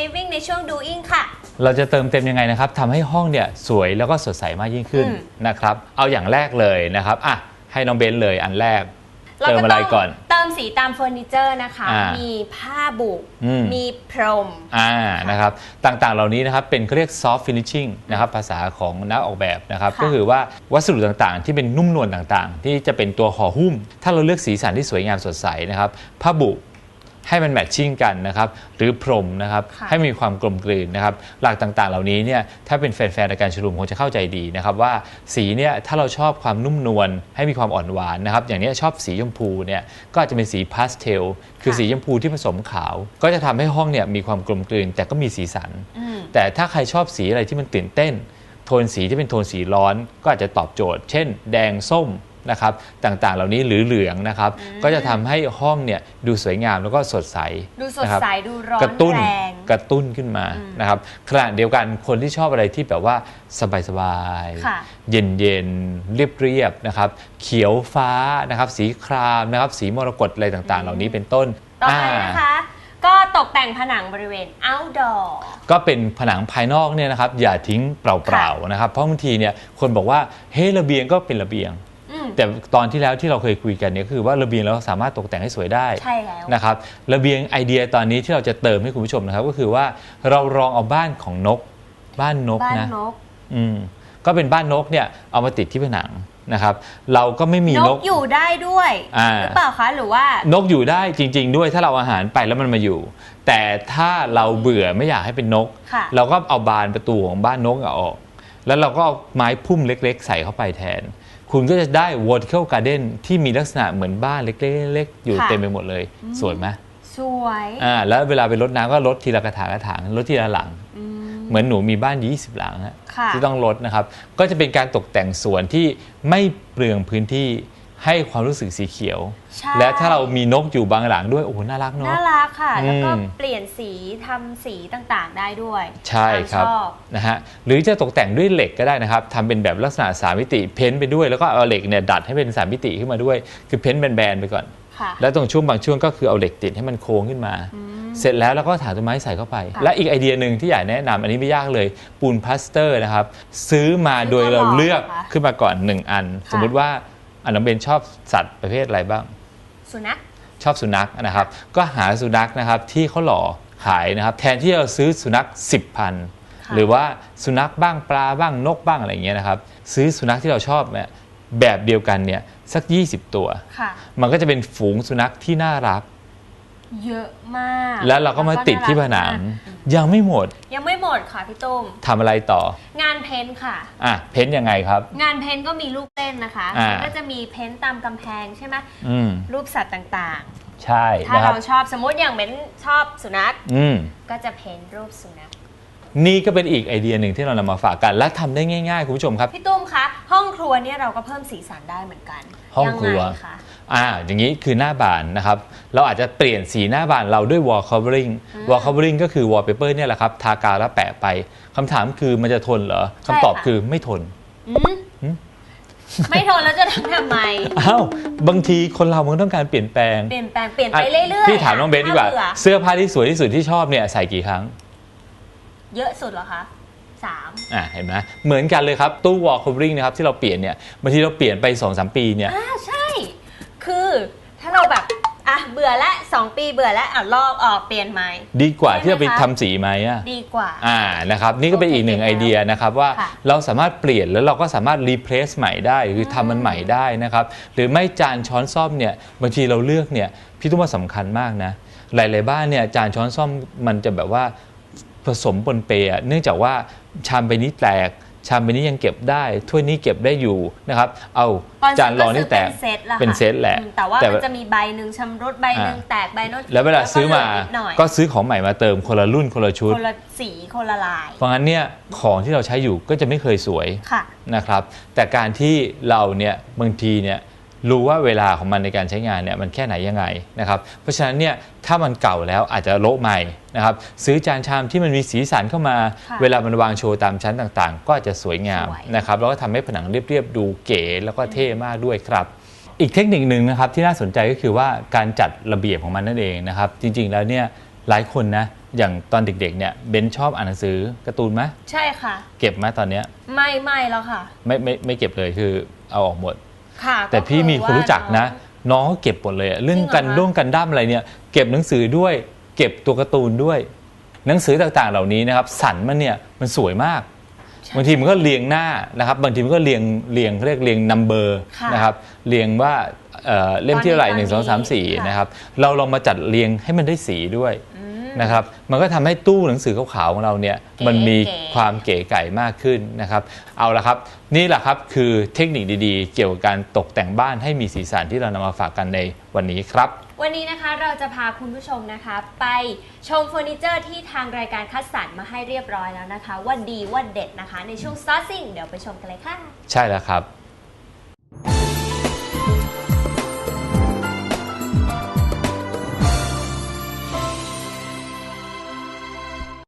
Living ในช่วง Doing ค่ะ เราจะเติมเต็มยังไงนะครับทำให้ห้องเนี่ยสวยแล้วก็สดใสมากยิ่งขึ้นอืม นะครับ เอาอย่างแรกเลยนะครับอะให้น้องเบนเลยอันแรกเราเติมก็อะไรต้องก่อน เติมสีตามเฟอร์นิเจอร์นะคะ อ่ามีมีผ้าบุอืม มีพรม อ่านะครับต่างๆเหล่านี้นะครับเป็นเขาเรียก soft finishing นะครับภาษาของนักออกแบบนะครับค่ะก็คือว่าวัสดุต่างๆ ที่เป็นนุ่มนวลต่างๆ ที่จะเป็นตัวห่อหุ้ม ถ้าเราเลือกสีสันที่สวยงามสดใสนะครับผ้าบุ ให้มันแมทชิ่งกันนะครับหรือพรมนะครับค่ะให้มีความกลมกลืนนะครับหลักต่างๆ เหล่านี้เนี่ยถ้าเป็นแฟนๆในการชุมนุมคงจะเข้าใจดีนะครับว่าสีเนี่ยถ้าเราชอบความนุ่มนวลให้มีความอ่อนหวานนะครับอย่างเนี้ยชอบสีชมพูเนี่ยก็อาจจะเป็นสีพาสเทลคือค่ะสีชมพูที่ผสมขาว ก็จะทำให้ห้องเนี่ยมีความกลมกลืน แต่ก็มีสีสันอืมแต่ถ้าใครชอบสีอะไรที่มันตื่นเต้น โทนสีที่เป็นโทนสีร้อนก็อาจจะตอบโจทย์ เช่น แดงส้ม นะครับต่างๆ เหล่านี้หรือเหลืองนะครับ ก็จะทำให้ห้องเนี่ยดูสวยงามแล้วก็สดใสดูสดนะครับใสดูร้อนกระตุ้นแรงกระตุ้นขึ้นมานะครับขณะเดียวกันคนที่ชอบอะไรที่แบบว่าสบายค่ะๆเย็นๆเรียบๆนะครับ เขียวฟ้านะครับสีครามนะครับสีมรกตอะไรต่างๆ เหล่านี้เป็นต้นต่อไปอ่านะคะก็ตกแต่งผนังบริเวณ outdoor ก็เป็นผนังภายนอกเนี่ยนะครับอย่าทิ้งเปล่าๆนะครับ เพราะบางทีเนี่ยคนบอกว่าเฮ้ยระเบียงก็เป็นระเบียงอืม แต่ตอนที่แล้วที่เราเคยคุยกันเนี่ยก็คือว่าระเบียงเราสามารถตกแต่งให้สวยได้ใช่แล้วนะครับระเบียงไอเดียตอนนี้ที่เราจะเติมให้คุณผู้ชมนะครับ ก็คือว่าเราลองเอาบ้านของนก บ้านนกบ้านนะนกอืมก็เป็นบ้านนกเนี่ยเอามาติดที่ผนังนะครับ เราก็ไม่มีนนกกอยู่ได้ด้วยอ่า หรือเปล่าคะหรือว่า นกอยู่ได้จริง ๆ ด้วยถ้าเราเอาอาหารไปแล้วมันมาอยู่ แต่ถ้าเราเบื่อไม่อยากให้เป็นนก ค่ะ เราก็เอาบานประตูของบ้านนกอะออก แล้วเราก็เอาไม้พุ่มเล็ก ๆ ใส่เข้าไปแทน คุณก็จะได้ vertical garden ที่มีลักษณะเหมือนบ้านเล็กๆๆอยู่ค่ะ เต็มไปหมดเลย สวยไหมสวยอ่าแล้วเวลาไปรดน้ำก็รดทีละกระถางกระถางรดทีละหลัง อืม เหมือนหนูมีบ้าน 20 หลังฮะค่ะ ที่ต้องรดนะครับ ก็จะเป็นการตกแต่งสวนที่ไม่เปลืองพื้นที่ ให้ความรู้สึกสีเขียว ใช่ และถ้าเรามีนกอยู่บางหลังด้วยโอ้โหน่ารักเนาะ น่ารักค่ะ แล้วก็อืม เปลี่ยนสีทำสีต่างๆ ได้ด้วยใช่ครับตามชอบ นะฮะหรือจะตกแต่งด้วยเหล็กก็ได้นะครับทำเป็นแบบลักษณะสามมิติเพ้นท์ไปด้วยแล้วก็เอาเหล็กเนี่ยดัดให้เป็นสามมิติขึ้นมาด้วย คือเพ้นท์แบนๆไปก่อน ค่ะ แล้วตรงช่วงบางช่วงก็คือเอาเหล็กติดให้มันโค้งขึ้นมา เสร็จแล้วเราก็ถางต้นไม้ใส่เข้าไป ค่ะและอีกไอเดียหนึ่งที่อยากแนะนำอันนี้ไม่ยากเลยปูนพลาสเตอร์นะครับ ซื้อมาซื้อโดยเรามาหล่อเลือกเหรอคะขึ้นมาก่อน1อัน ค่ะ สมมุติว่า อันน้องเบนชอบสัตว์ประเภทอะไรบ้าง สุนัขชอบสุนัขนะครับ ก็หาสุนัขนะครับที่เขาหล่อขายนะครับ แทนที่เราซื้อสุนัข10พันค่ะหรือว่าสุนัขบ้างปลาบ้างนกบ้างอะไรอย่างเงี้ยนะครับซื้อสุนัขที่เราชอบเนี่ยแบบเดียวกันเนี่ยสัก 20 ตัวค่ะมันก็จะเป็นฝูงสุนัขที่น่ารัก เยอะมาก แล้วเราก็มาติดที่ผนังารักมากยังไม่หมดยังไม่ หมดค่ะพี่ตุ้มทำอะไรต่อ งานเพ้นท์ค่ะ อะ เพ้นท์ยังไงครับ งานเพ้นท์ก็มีลูกเล่นนะคะอ่า ก็จะมีเพ้นท์ตามกำแพงใช่ไหมอืม รูปสัตว์ต่างใช่ๆ ถ้านะครับ เราชอบสมมติอย่างเบนชอบสุนัขอืม ก็จะเพ้นท์รูปสุนัข นี่ก็เป็นอีกไอเดียหนึ่งที่เรานำมาฝากกัน และทำได้ง่ายๆ คุณผู้ชมครับ พี่ตุ้มคะห้องครัวเนี่ยเราก็เพิ่มสีสันได้เหมือนกันห้องครัว ยังไงคะ อ่าอย่างนี้คือหน้าบานนะครับ เราอาจจะเปลี่ยนสีหน้าบานเราด้วย wall covering wall covering ก็คือ wallpaper เนี่ยแหละครับ ทากาวแล้วแปะไปคำถามคือมันจะทนเหรอใช่คำตอบค่ะคือไม่ทนอืมไม่ทนแล้วจะทำทำไมอ้าวบางทีคนเรามันต้องการเปลี่ยนแปลง เปลี่ยนแปลงเปลี่ยนไปอะเรื่อยๆพี่ถามน้องเบนดีกว่าถ้บื่อเสื้อผ้าที่สวยที่สุดที่ชอบเนี่ยใส่กี่ครั้ง เยอะสุดเหรอคะสามอ่าเห็นไหมเหมือนกันเลยครับตู้ wall covering นะครับที่เราเปลี่ยนเนี่ยบางทีเราเปลี่ยนไป2อสปีเนี่ยอ่าใช่ คือ ถ้าเราแบบอะเบื่อละสองปีเบื่อแล้วอะลอกออกเปลี่ยนใหม่ดีกว่าที่จะไปใช่ไหมคะทำสีไหมอะ ดีกว่า อ่านะครับนี่ก็เป็นอีกหนึ่งโอไอเคเดียนะครับว่าค่ะเราสามารถเปลี่ยนแล้วเราก็สามารถรีเพลซใหม่ได้หรือทำมันใหม่ได้นะครับ หรือไม่จานช้อนซ่อมเนี่ยบางทีเราเลือกเนี่ยพี่ตุ้มว่าสำคัญมากนะหลายๆบ้านเนี่ยจานช้อนซ่อมมันจะแบบว่าผสมปนเปอะเนื่องจากว่าชามใบนี้แตก ชามใบนี้ยังเก็บได้ถ้วยนี้เก็บได้อยู่นะครับ เอาตอนจานรองนี่แตกเป็นเซตละค่ะเป็นเซตแหละอืมแต่ว่าแต่มันจะมีใบหนึ่งชำรุดใบหนึ่งอ่าแตกใบโน้นแล้วเวลาซื้อมาเหลืนิดหน่อยก็ซื้อของใหม่มาเติมคนละรุ่นคนละชุดคนละสีคนละลาย เพราะงั้นเนี่ยของที่เราใช้อยู่ก็จะไม่เคยสวยค่ะนะครับ แต่การที่เราเนี่ยบางทีเนี่ย รู้ว่าเวลาของมันในการใช้งานเนี่ยมันแค่ไหนยังไงนะครับเพราะฉะนั้นเนี่ยถ้ามันเก่าแล้วอาจจะโละใหม่นะครับซื้อจานชามที่มันมีสีสันเข้ามาค่ะเวลามันวางโชว์ตามชั้นต่างๆ ก็อาจจะสวยงามสวยนะครับแล้วก็ทำให้ผนังเรียบๆดูเก๋แล้วก็เท่มากด้วยครับ อีกเทคนิคหนึ่งนะครับที่น่าสนใจก็คือว่าการจัดระเบียบของมันนั่นเองนะครับจริงๆแล้วเนี่ยหลายคนนะอย่างตอนเด็กๆเนี่ยเบนชอบอ่านหนังสือการ์ตูนไหมใช่ค่ะ เก็บไหมตอนเนี้ยไม่ไม่แล้วค่ะ ไม่ไม่ไม่เก็บเลยคือเอาออกหมด ค่ะแต่พี่มีคนรู้จักนะ น้องน้องก็เก็บหมดเลยอะเรื่องจริงเหรอกันคะ ด้วงกันด้ามอะไรเนี่ย เก็บหนังสือด้วย เก็บตัวการ์ตูนด้วย หนังสือต่างๆ เหล่านี้นะครับ สันมันเนี่ยมันสวยมากบางทีมันก็เรียงหน้านะครับ บางทีมันก็เรียงเรียงเขาเรียกเรียงนัมเบอร์ค่ะนะครับ เรียงว่าเอ่อเล่มที่เท่าไหร่ตอนหนี้นึ่งสองสามสี่ค่ะ นะครับ เราลองมาจัดเรียงให้มันได้สีด้วยอืม นะครับมันก็ทำให้ตู้หนังสือขาวๆของเราเนี่ยเก๋มันมีเก๋ความเก๋ไก่มากขึ้นนะครับ เอาละครับ นี่แหละครับคือเทคนิคดีๆ เกี่ยวกับการตกแต่งบ้านให้มีสีสันที่เรานำมาฝากกันในวันนี้ครับ วันนี้นะคะเราจะพาคุณผู้ชมนะคะ ไปชมเฟอร์นิเจอร์ที่ทางรายการคัดสรรมาให้เรียบร้อยแล้วนะคะ ว่าดีว่าเด็ดนะคะ ในช่วง Sourcing เดี๋ยวไปชมกันเลยค่ะ ใช่แล้วครับ